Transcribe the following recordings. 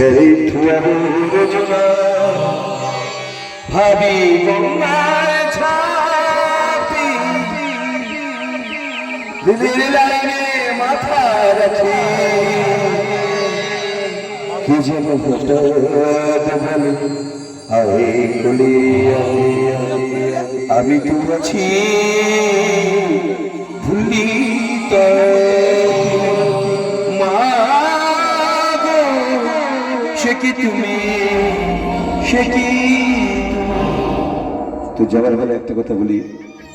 ঘরে থুয়ার রোজনা ভাবি গঙ্গায় ছাপি দিদির লাইনে মাথা রাখি। কি যেন হঠাৎ বলে আমি তো আছি। তুমি? সে কি? তো যাবার বেলা একটা কথা বলি।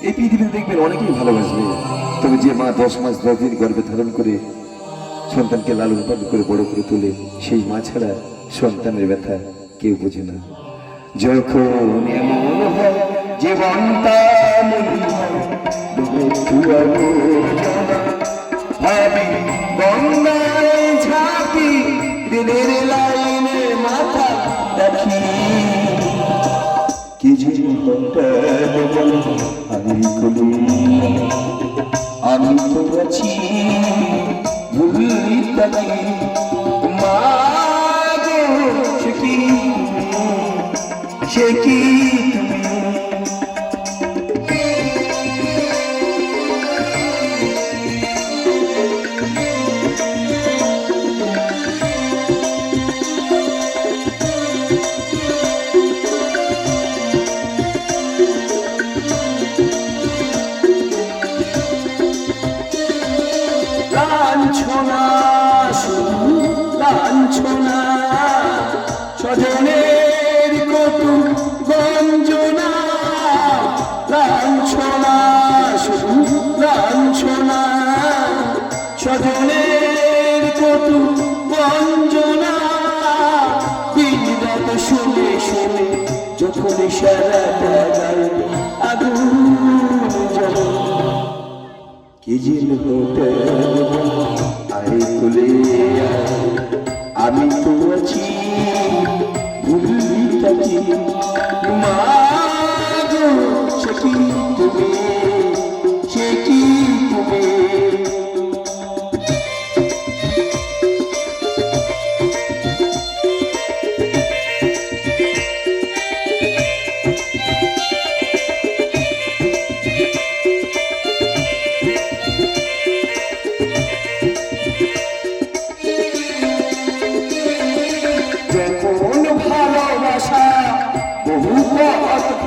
এই পৃথিবীতে দেখবেন অনেকেই ভালোবাসবে। তবে যে মা দশ মাস দশ দিন গর্ভে ধারণ করে সন্তানকে লালন পালন করে বড় করে তোলে, সেই মা ছাড়া সন্তানের ব্যথা কেউ বোঝে না। যখন এমন হয়, জীবনটা ভাবি গঙ্গায় ঝাঁপি দিনের লাইনে রাখি। কি আমি খুলি। আমি তো মা সে কি? স্বজনের কটু গঞ্জনা বিরত শুনে শুনে যখন গায়ে আগুন জ্বলে। কি জিন আরে কুলে আমি তো আছি ভুলি থাকি।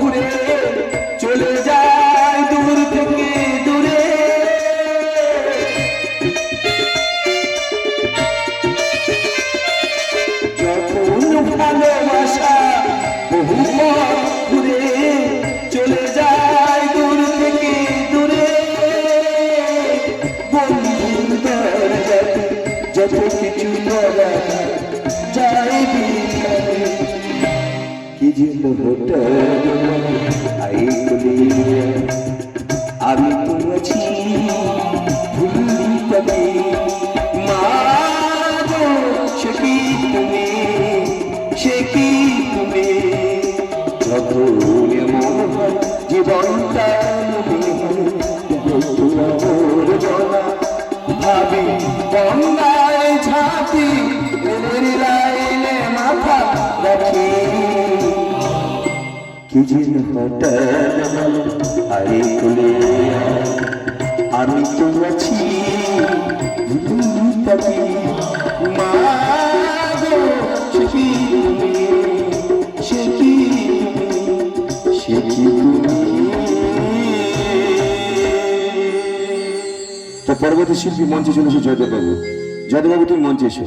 ঘুরে চলে যায় দূর থেকে দূরে। যখন ভালোবাসা বহু ঘুরে চলে যায় দূর থেকে দূরে। বন্ধুর দরজাতে যত কিছু করা যায় কি জিল হোটা আমি তো আছি কি আরে কুলে আমি তো আছি মা পরবর্তী শিল্পী মঞ্চে চলেছে জয়দেব বাবু জয়দেব বাবু তুমি মঞ্চে এসো।